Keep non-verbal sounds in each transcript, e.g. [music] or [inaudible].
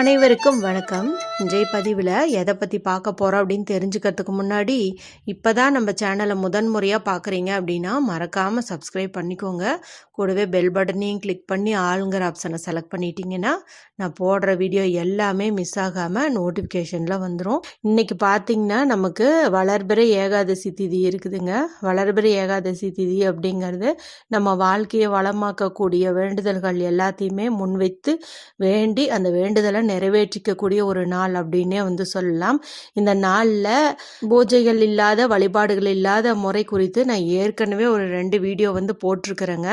அனைவருக்கும் வணக்கம். இன்றைய பதிவில் எதை பற்றி பார்க்க போகிறோம் அப்படின்னு தெரிஞ்சுக்கிறதுக்கு முன்னாடி இப்போ தான் நம்ம சேனலை முதன் முறையாக பார்க்குறீங்க அப்படின்னா மறக்காமல் சப்ஸ்கிரைப் பண்ணிக்கோங்க. கூடவே பெல் பட்டனையும் கிளிக் பண்ணி ஆளுங்கிற ஆப்ஷனை செலக்ட் பண்ணிட்டீங்கன்னா நான் போடுற வீடியோ எல்லாமே மிஸ் ஆகாமல் நோட்டிஃபிகேஷனில் வந்துடும் இன்றைக்கி பார்த்திங்கன்னா நமக்கு வளர்பிறை ஏகாதசி திதி இருக்குதுங்க. வளர்பிறை ஏகாதசி திதி அப்படிங்கிறது நம்ம வாழ்க்கையை வளமாக்கக்கூடிய வேண்டுதல்கள் எல்லாத்தையுமே முன்வைத்து வேண்டி அந்த வேண்டுதலை நிறைவேற்றிக்கக்கூடிய ஒரு நாள் அப்படின்னே வந்து சொல்லலாம். இந்த நாளில் பூஜைகள் இல்லாத வழிபாடுகள் இல்லாத முறை குறித்து நான் ஏற்கனவே ஒரு ரெண்டு வீடியோ வந்து போட்டிருக்கிறேங்க.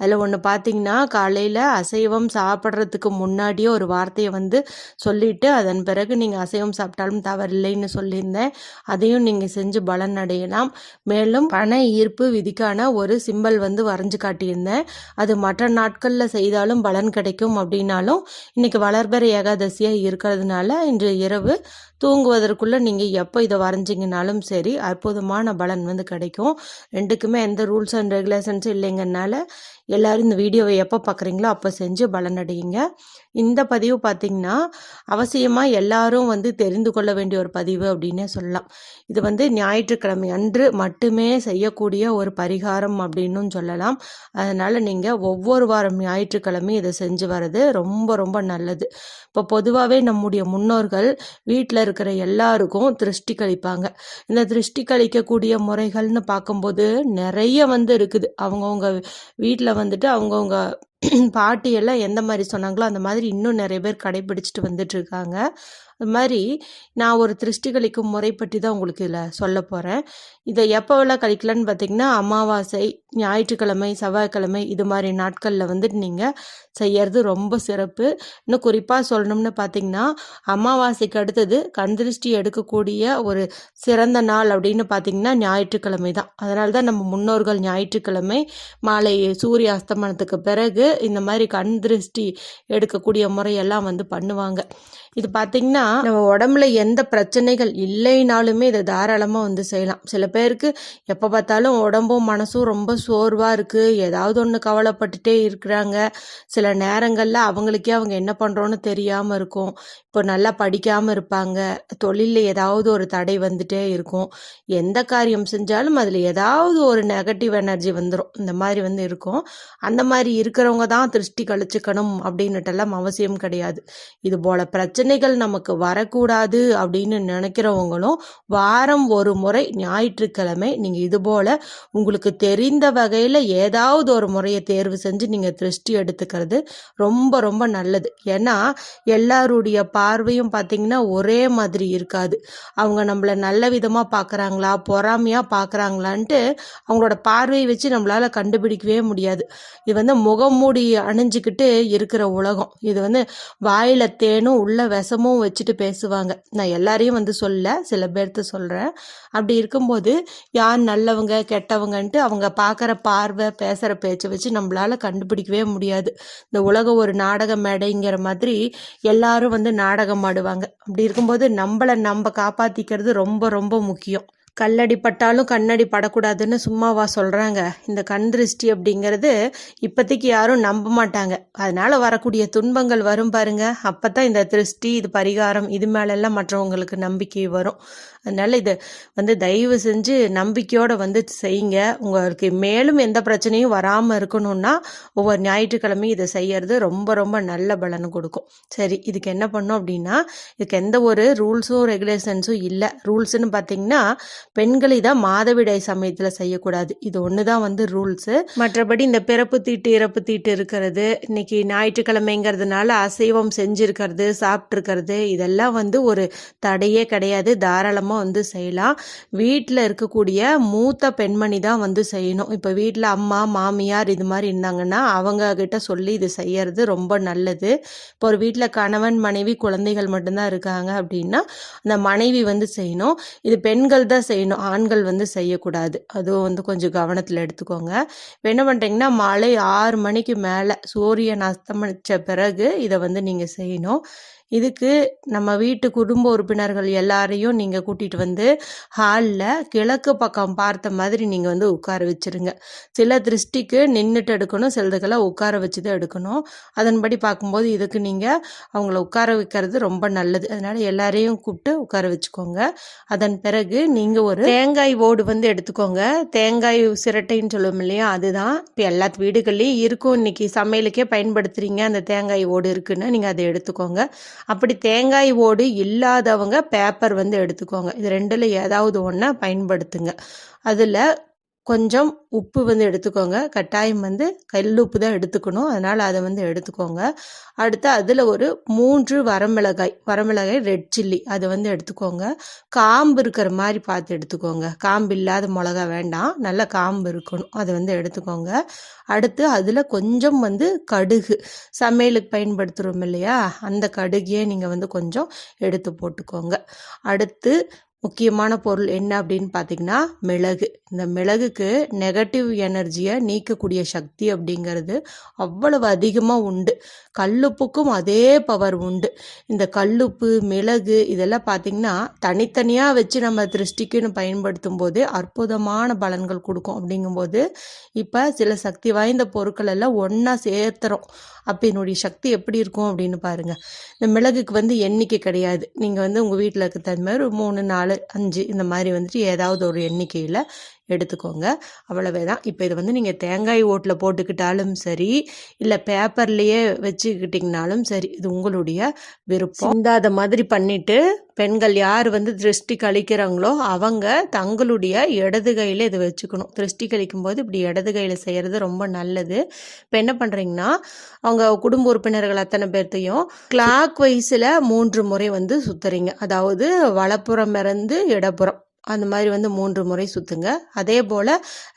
அதில் ஒன்று பார்த்தீங்கன்னா காலையில் அசைவம் சாப்பிட்றதுக்கு முன்னாடியே ஒரு வார்த்தையை வந்து சொல்லிட்டு அதன் பிறகு நீங்கள் அசைவம் சாப்பிட்டாலும் தவறில்லைன்னு சொல்லியிருந்தேன். அதையும் நீங்கள் செஞ்சு பலன் அடையலாம். மேலும் பண ஈர்ப்பு விதிக்கான ஒரு சிம்பல் வந்து வரைஞ்சு காட்டியிருந்தேன். அது மற்ற நாட்களில் செய்தாலும் பலன் கிடைக்கும் அப்படின்னாலும் இன்னைக்கு வளர்பறையாக ஏகாதசியாக இருக்கிறதுனால இன்று இரவு தூங்குவதற்குள்ளே நீங்கள் எப்போ இதை வரைஞ்சிங்கனாலும் சரி அற்புதமான பலன் வந்து கிடைக்கும். ரெண்டுக்குமே எந்த ரூல்ஸ் அண்ட் ரெகுலேஷன்ஸும் இல்லைங்கனால எல்லாரும் இந்த வீடியோவை எப்போ பார்க்குறீங்களோ அப்போ செஞ்சு பலனடையுங்க. இந்த பதிவு பார்த்திங்கன்னா அவசியமாக எல்லாரும் வந்து தெரிந்து கொள்ள வேண்டிய ஒரு பதிவு அப்படின்னே சொல்லலாம். இது வந்து ஞாயிற்றுக்கிழமை அன்று மட்டுமே செய்யக்கூடிய ஒரு பரிகாரம் அப்படின்னும் சொல்லலாம். அதனால் நீங்கள் ஒவ்வொரு வாரம் ஞாயிற்றுக்கிழமை இதை செஞ்சு வர்றது ரொம்ப ரொம்ப நல்லது. இப்போ பொதுவாகவே நம்முடைய முன்னோர்கள் வீட்டில் இருக்கிற எல்லாருக்கும் திருஷ்டி கழிப்பாங்க. இந்த திருஷ்டி கழிக்கக்கூடிய முறைகள்னு பார்க்கும்போது நிறைய வந்து இருக்குது. அவங்கவுங்க வீட்டில் வந்துட்டு அவங்கவுங்க [clears throat] பாட்டியெல்லாம் எந்த மாதிரி சொன்னாங்களோ அந்த மாதிரி இன்னும் நிறைய பேர் கடைபிடிச்சிட்டு வந்துட்டு இருக்காங்க. அது மாதிரி நான் ஒரு திருஷ்டி கழிக்கும் முறை பற்றி தான் உங்களுக்கு இதில் சொல்ல போகிறேன் இதை எப்போவெல்லாம் கழிக்கலான்னு பார்த்தீங்கன்னா அமாவாசை ஞாயிற்றுக்கிழமை செவ்வாய்க்கிழமை இது மாதிரி நாட்களில் வந்துட்டு நீங்கள் செய்யறது ரொம்ப சிறப்பு. இன்னும் குறிப்பாக சொல்லணும்னு பார்த்தீங்கன்னா அமாவாசைக்கு அடுத்தது கண் திருஷ்டி எடுக்கக்கூடிய ஒரு சிறந்த நாள் அப்படின்னு பார்த்தீங்கன்னா ஞாயிற்றுக்கிழமை தான். அதனால தான் நம்ம முன்னோர்கள் ஞாயிற்றுக்கிழமை மாலை சூரிய அஸ்தமனத்துக்கு பிறகு இந்த மாதிரி கண் திருஷ்டி எடுக்கக்கூடிய முறையெல்லாம் வந்து பண்ணுவாங்க. இது பார்த்திங்கன்னா நம்ம உடம்புல எந்த பிரச்சனைகள் இல்லைனாலுமே இதை தாராளமாக வந்து செய்யலாம். சில பேருக்கு எப்போ பார்த்தாலும் உடம்பும் மனசும் ரொம்ப சோர்வாக இருக்குது ஏதாவது ஒன்று கவலைப்பட்டுட்டே இருக்கிறாங்க. சில நேரங்களில் அவங்களுக்கே அவங்க என்ன பண்ணுறோன்னு தெரியாமல் இருக்கும். இப்போ நல்லா படிக்காமல் இருப்பாங்க. தொழிலில் ஏதாவது ஒரு தடை வந்துட்டே இருக்கும். எந்த காரியம் செஞ்சாலும் அதில் ஏதாவது ஒரு நெகட்டிவ் எனர்ஜி வந்துடும் இந்த மாதிரி வந்து இருக்கும். அந்த மாதிரி இருக்கிறவங்க தான் திருஷ்டி கழிச்சுக்கணும் அப்படின்னுட்டெல்லாம் அவசியம் கிடையாது. இது போல் பிரச்சனைகள் நமக்கு வரக்கூடாது அப்படின்னு நினைக்கிறவங்களும் வாரம் ஒரு முறை ஞாயிற்றுக்கிழமை நீங்கள் இது போல் உங்களுக்கு தெரிந்த வகையில் ஏதாவது ஒரு முறையை தேர்வு செஞ்சு நீங்கள் திருஷ்டி எடுத்துக்கிறது ரொம்ப ரொம்ப நல்லது. ஏன்னா எல்லாருடைய பார்வையும் பார்த்திங்கன்னா ஒரே மாதிரி இருக்காது. அவங்க நம்மளை நல்ல விதமாக பார்க்குறாங்களா பொறாமையாக பார்க்குறாங்களான்ட்டு அவங்களோட பார்வையை வச்சு நம்மளால் கண்டுபிடிக்கவே முடியாது. இது வந்து முகமூடி அணிஞ்சிக்கிட்டு இருக்கிற உலகம். இது வந்து வாயில் தேனும் உள்ள விஷமும் வச்சுட்டு பேசுவாங்க. நான் எல்லாரையும் வந்து சொல்ல சில பேர்த்து சொல்கிறேன் அப்படி இருக்கும்போது யார் நல்லவங்க கெட்டவங்கன்ட்டு அவங்க பார்க்குற பார்வை பேசுகிற பேச்சை வச்சு நம்மளால் கண்டுபிடிக்கவே முடியாது. இந்த உலகம் ஒரு நாடக மேடைங்கிற மாதிரி எல்லாரும் வந்து நாடகம் ஆடுவாங்க. அப்படி இருக்கும்போது நம்மளை நம்ம காப்பாற்றிக்கிறது ரொம்ப ரொம்ப முக்கியம். கல்லடி பட்டாலும் கண்ணடி படக்கூடாதுன்னு சும்மாவா சொல்கிறாங்க இந்த கண் திருஷ்டி அப்படிங்கிறது இப்போதைக்கு யாரும் நம்ப மாட்டாங்க. அதனால் வரக்கூடிய துன்பங்கள் வரும் பாருங்க. அப்போ தான் இந்த திருஷ்டி இது பரிகாரம் இது மேலெல்லாம் மற்றவங்களுக்கு நம்பிக்கை வரும். அதனால் இது வந்து தயவு செஞ்சு நம்பிக்கையோடு வந்து செய்யுங்க. உங்களுக்கு மேலும் எந்த பிரச்சனையும் வராமல் இருக்கணும்னா ஒவ்வொரு ஞாயிற்றுக்கிழமையும் இதை செய்யறது ரொம்ப ரொம்ப நல்ல பலன் கொடுக்கும். சரி இதுக்கு என்ன பண்ணோம் அப்படின்னா இதுக்கு எந்த ஒரு ரூல்ஸும் ரெகுலேஷன்ஸும் இல்லை. ரூல்ஸ்னு பார்த்தீங்கன்னா பெண்கள் இதை மாதவிடாய் சமயத்தில் செய்யக்கூடாது. இது ஒன்று தான் வந்து ரூல்ஸு மற்றபடி இந்த பிறப்பு தீட்டு இறப்பு தீட்டு இருக்கிறது இன்னைக்கு ஞாயிற்றுக்கிழமைங்கிறதுனால அசைவம் செஞ்சுருக்கிறது சாப்பிட்ருக்கிறது இதெல்லாம் வந்து ஒரு தடையே கிடையாது. தாராளமாக வந்து செய்யலாம். வீட்டில் இருக்கக்கூடிய மூத்த பெண்மணி தான் வந்து செய்யணும். இப்போ வீட்டில் அம்மா மாமியார் இது மாதிரி இருந்தாங்கன்னா அவங்க கிட்ட சொல்லி இது செய்யறது ரொம்ப நல்லது. இப்போ ஒரு வீட்டில் கணவன் மனைவி குழந்தைகள் மட்டும்தான் இருக்காங்க அப்படின்னா அந்த மனைவி வந்து செய்யணும். இது பெண்கள் தான் செய்யணும். ஆண்கள் வந்து செய்யக்கூடாது. அதுவும் வந்து கொஞ்சம் கவனத்தில் எடுத்துக்கோங்க. என்ன பண்ணுறீங்கன்னா மாலை ஆறு மணிக்கு மேலே சூரியன் அஸ்தமனித்த பிறகு இதை வந்து நீங்கள் செய்யணும். இதுக்கு நம்ம வீட்டு குடும்ப உறுப்பினர்கள் எல்லாரையும் நீங்கள் கூட்டிகிட்டு வந்து ஹாலில் கிழக்கு பக்கம் பார்த்த மாதிரி நீங்கள் வந்து உட்கார வச்சுருங்க. சில திருஷ்டிக்கு நின்றுட்டு எடுக்கணும் சிலதுக்கெல்லாம் உட்கார வச்சு தான் எடுக்கணும். அதன்படி பார்க்கும்போது இதுக்கு நீங்கள் அவங்கள உட்கார வைக்கிறது ரொம்ப நல்லது. அதனால் எல்லாரையும் கூப்பிட்டு உட்கார வச்சுக்கோங்க. அதன் பிறகு நீங்கள் ஒரு தேங்காய் ஓடு வந்து எடுத்துக்கோங்க. தேங்காய் சிரட்டைன்னு சொல்லுவோம் இல்லையா? அதுதான். இப்போ எல்லா வீடுகள்லையும் இருக்கும். இன்னைக்கு சமையலுக்கே பயன்படுத்துகிறீங்க அந்த தேங்காய் ஓடு இருக்குன்னு நீங்கள் அதை எடுத்துக்கோங்க. அப்படி தேங்காய் ஓடு இல்லாதவங்க பேப்பர் வந்து எடுத்துக்கோங்க. இது ரெண்டில் ஏதாவது ஒன்றை பயன்படுத்துங்க. அதில் கொஞ்சம் உப்பு வந்து எடுத்துக்கோங்க. கட்டாயம் வந்து கல் உப்பு தான் எடுத்துக்கணும். அதனால் அதை வந்து எடுத்துக்கோங்க. அடுத்து அதில் ஒரு மூன்று வரமிளகாய் வரமிளகாய் ரெட் சில்லி அதை வந்து எடுத்துக்கோங்க. காம்பு இருக்கிற மாதிரி பார்த்து எடுத்துக்கோங்க. காம்பு இல்லாத மிளகா வேண்டாம். நல்ல காம்பு இருக்கணும். அதை வந்து எடுத்துக்கோங்க. அடுத்து அதில் கொஞ்சம் வந்து கடுகு. சமையலுக்கு பயன்படுத்துகிறோம் இல்லையா? அந்த கடுகையே நீங்கள் வந்து கொஞ்சம் எடுத்து போட்டுக்கோங்க. அடுத்து முக்கியமான பொருள் என்ன அப்படின்னு பார்த்தீங்கன்னா மிளகு. இந்த மிளகுக்கு நெகட்டிவ் எனர்ஜியை நீக்கக்கூடிய சக்தி அப்படிங்கிறது அவ்வளவு அதிகமாக உண்டு. கல்லுப்புக்கும் அதே பவர் உண்டு. இந்த கல்லுப்பு மிளகு இதெல்லாம் பார்த்திங்கன்னா தனித்தனியாக வச்சு நம்ம திருஷ்டிக்குன்னு பயன்படுத்தும் போது அற்புதமான பலன்கள் கொடுக்கும் அப்படிங்கும்போது இப்போ சில சக்தி வாய்ந்த பொருட்கள் எல்லாம் ஒன்றா சேர்த்துறோம். அப்போ என்னுடைய சக்தி எப்படி இருக்கும் அப்படின்னு பாருங்கள் இந்த மிளகுக்கு வந்து எண்ணிக்கை கிடையாது. நீங்கள் வந்து உங்கள் வீட்டில் இருக்க தகுந்த மாதிரி ஒரு மூணு நாலு அஞ்சு இந்த மாதிரி வந்துட்டு ஏதாவது ஒரு எண்ணிக்கையில் எடுத்துக்கோங்க. அவ்வளவே தான் இப்போ இதை வந்து நீங்கள் தேங்காய் ஓட்டில் போட்டுக்கிட்டாலும் சரி இல்லை பேப்பர்லேயே வச்சுக்கிட்டிங்கனாலும் சரி இது உங்களுடைய விருப்பம். இந்தாத மாதிரி பண்ணிவிட்டு பெண்கள் யார் வந்து திருஷ்டி கழிக்கிறாங்களோ அவங்க தங்களுடைய இடது கையில் இதை வச்சுக்கணும். திருஷ்டி கழிக்கும் போது இப்படி இடது கையில் செய்கிறது ரொம்ப நல்லது. இப்போ என்ன பண்ணுறீங்கன்னா அவங்க குடும்ப உறுப்பினர்கள் அத்தனை பேர்த்தையும் கிளாக் வைஸில் மூன்று முறை வந்து சுற்றுறீங்க அதாவது வலப்புறம் இருந்து இடப்புறம். அந்த மாதிரி வந்து மூன்று முறை சுற்றுங்க அதே போல்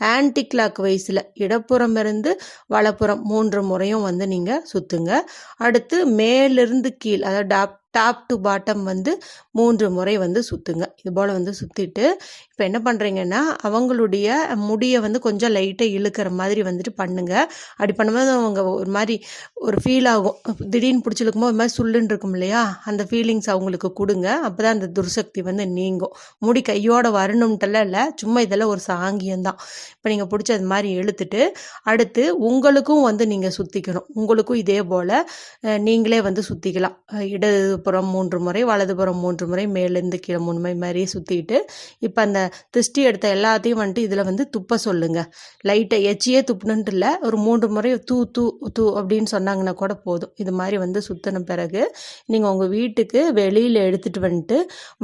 ஆன்டி கிளாக் வைஸில் இடப்புறம் இருந்து வலப்புறம் மூன்று முறையும் வந்து நீங்கள் சுற்றுங்க அடுத்து மேலிருந்து கீழ் அதாவது டாப் டாப் டு பாட்டம் வந்து மூன்று முறை வந்து சுற்றுங்க இது போல் வந்து சுற்றிட்டு இப்போ என்ன பண்ணுறீங்கன்னா அவங்களுடைய முடியை வந்து கொஞ்சம் லைட்டாக இழுக்கிற மாதிரி வந்துட்டு பண்ணுங்கள் அப்படி பண்ணும்போது அவங்க ஒரு மாதிரி ஒரு ஃபீல் ஆகும். திடீர்னு பிடிச்சிருக்கும்போது ஒரு மாதிரி சுள்ளுன்னு இருக்கும் இல்லையா? அந்த ஃபீலிங்ஸ் அவங்களுக்கு கொடுங்க. அப்போ தான் அந்த துர்சக்தி வந்து நீங்கும். முடி கையோட வரணும்ட்டெல்லாம் இல்லை சும்மா இதெல்லாம் ஒரு சாங்கியம் தான் இப்போ நீங்கள் பிடிச்ச அது மாதிரி இழுத்துட்டு அடுத்து உங்களுக்கும் வந்து நீங்கள் சுற்றிக்கணும் உங்களுக்கும் இதே போல் நீங்களே வந்து சுற்றிக்கலாம் புறம் மூன்று முறை வலதுபுறம் மூன்று முறை மேலேருந்து கீழே மூணு முறை மாதிரியே சுற்றிட்டு இப்போ அந்த திருஷ்டி எடுத்த எல்லாத்தையும் வந்துட்டு இதில் வந்து துப்ப சொல்லுங்கள் லைட்டை எச்சியே துப்புனுன்ட்டு இல்லை ஒரு மூன்று முறை தூ தூ தூ அப்படின்னு சொன்னாங்கன்னா கூட போதும். இது மாதிரி வந்து சுற்றின பிறகு நீங்கள் உங்கள் வீட்டுக்கு வெளியில் எடுத்துகிட்டு வந்துட்டு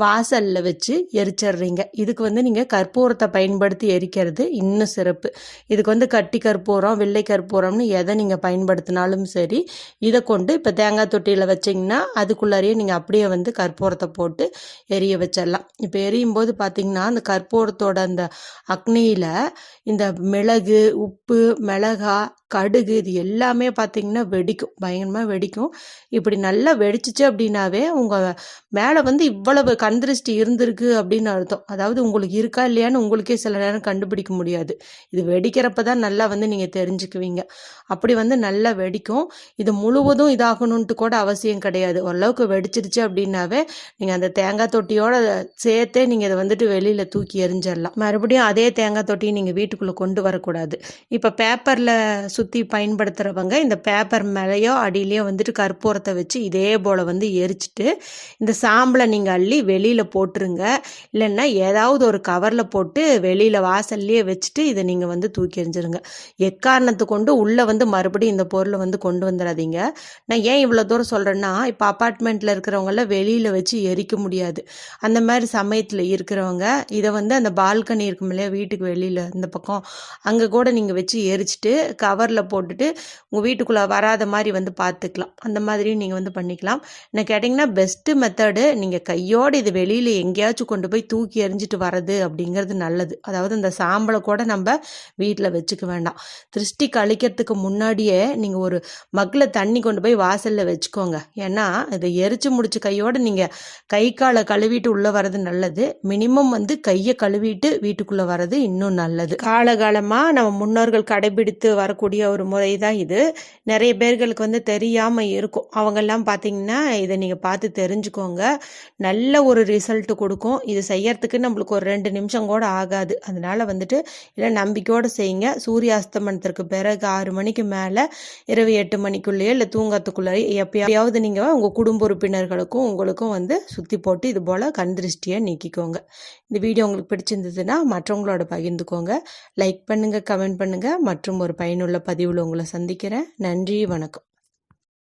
வாசலில் வச்சு எரிச்சிடுறீங்க. இதுக்கு வந்து நீங்கள் கற்பூரத்தை பயன்படுத்தி எரிக்கிறது இன்னும் சிறப்பு. இதுக்கு வந்து கட்டி கற்பூரம் வெள்ளை கற்பூரம்னு எதை நீங்கள் பயன்படுத்தினாலும் சரி இதை கொண்டு இப்போ தேங்காய் தொட்டியில் வச்சிங்கன்னா அதுக்குள்ளாரையே நீங்கள் அப்படியே வந்து கற்பூரத்தை போட்டு எரிய வச்சிடலாம் இப்போ எரியும் போது பார்த்தீங்கன்னா அந்த கற்பூரத்தோட அந்த அக்னியில் இந்த மிளகு உப்பு மிளகா கடுகு இது எல்லாமே பார்த்திங்கன்னா வெடிக்கும். பயங்கரமாக வெடிக்கும். இப்படி நல்லா வெடிச்சிச்சு அப்படின்னாவே உங்கள் மேலே வந்து இவ்வளவு கந்திருஷ்டி இருந்திருக்கு அப்படின்னு அர்த்தம். அதாவது உங்களுக்கு இருக்கா இல்லையான்னு உங்களுக்கே சில நேரம் கண்டுபிடிக்க முடியாது. இது வெடிக்கிறப்ப தான் நல்லா வந்து நீங்கள் தெரிஞ்சுக்குவீங்க. அப்படி வந்து நல்லா வெடிக்கும். இது முழுவதும் இதாகணுன்ட்டு கூட அவசியம் கிடையாது. ஓரளவுக்கு வெடிச்சிருச்சு அப்படின்னாவே நீங்கள் அந்த தேங்காய் தொட்டியோட சேர்த்தே நீங்கள் இதை வந்துட்டு வெளியில் தூக்கி எரிஞ்சிடலாம் மறுபடியும் அதே தேங்காய் தொட்டியை நீங்கள் வீட்டுக்குள்ளே கொண்டு வரக்கூடாது. இப்போ பேப்பரில் சுற்றி பயன்படுத்துகிறவங்க இந்த பேப்பர் மேலேயோ அடியிலையோ வந்துட்டு கற்பூரத்தை வச்சு இதே போல் வந்து எரிச்சிட்டு இந்த சாம்பலை நீங்கள் அள்ளி வெளியில் போட்டுருங்க. இல்லைன்னா ஏதாவது ஒரு கவரில் போட்டு வெளியில் வாசல்லையே வச்சுட்டு இதை நீங்கள் வந்து தூக்கி எறிஞ்சிருங்க. எக்காரணத்தை கொண்டு உள்ளே வந்து மறுபடியும் இந்த பொருளை வந்து கொண்டு வந்துடாதீங்க. நான் ஏன் இவ்வளோ தூரம் சொல்கிறேன்னா இப்போ அப்பார்ட்மெண்ட்டில் இருக்கிறவங்களாம் வெளியில் வச்சு எரிக்க முடியாது. அந்த மாதிரி சமயத்தில் இருக்கிறவங்க இதை வந்து அந்த பால்கனி இருக்கும் இல்லையா வீட்டுக்கு வெளியில் இந்த பக்கம் அங்கே கூட நீங்கள் வச்சு எரிச்சிட்டு கவரில் போட்டுட்டு உங்கள் வீட்டுக்குள்ளே வராத மாதிரி வந்து பார்த்துக்கலாம் அந்த மாதிரியும் நீங்கள் வந்து பண்ணிக்கலாம். என்ன கேட்டிங்கன்னா பெஸ்ட்டு மெத்தடு நீங்கள் கையோடு இது வெளியில் எங்கேயாச்சும் கொண்டு போய் தூக்கி எறிஞ்சிட்டு வர்றது அப்படிங்கிறது நல்லது. அதாவது இந்த சாம்பலை கூட நம்ம வீட்டில் வச்சுக்க வேண்டாம். திருஷ்டி கழிக்கிறதுக்கு முன்னாடியே நீங்கள் ஒரு மக்கில் தண்ணி கொண்டு போய் வாசலில் வச்சுக்கோங்க. ஏன்னா இதை எரிச்சு முடிச்ச கையோட நீங்கள் கை காலை கழுவிட்டு உள்ளே வர்றது நல்லது. மினிமம் வந்து கையை கழுவிட்டு வீட்டுக்குள்ளே வர்றது இன்னும் நல்லது. காலகாலமாக நம்ம முன்னோர்கள் கடைபிடித்து வரக்கூடிய ஒரு முறை தான் இது. நிறைய பேர்களுக்கு வந்து தெரியாமல் இருக்கும். அவங்கெல்லாம் பார்த்தீங்கன்னா இதை நீங்கள் பார்த்து தெரிஞ்சுக்கோங்க. நல்ல ஒரு ரிசல்ட் கொடுக்கும். இது செய்யறதுக்கு நம்மளுக்கு ஒரு ரெண்டு நிமிஷம் கூட ஆகாது. அதனால வந்துட்டு இல்லை நம்பிக்கையோடு செய்யுங்க. சூரிய அஸ்தமனத்திற்கு பிறகு ஆறு மணிக்கு மேலே இரவு எட்டு மணிக்குள்ளேயோ இல்லை தூங்கத்துக்குள்ளேயோ எப்பயாவது நீங்கள் உங்கள் குடும்ப உறுப்பினர்களுக்கும் உங்களுக்கும் வந்து சுற்றி போட்டு இது போல் கண் திருஷ்டியை நீக்கிக்கோங்க. இந்த வீடியோ உங்களுக்கு பிடிச்சிருந்ததுன்னா மற்றவங்களோட பகிர்ந்துக்கோங்க. லைக் பண்ணுங்கள் கமெண்ட் பண்ணுங்கள் மற்றும் ஒரு பயனுள்ள பதிவில் உங்களை சந்திக்கிறேன். நன்றி வணக்கம்.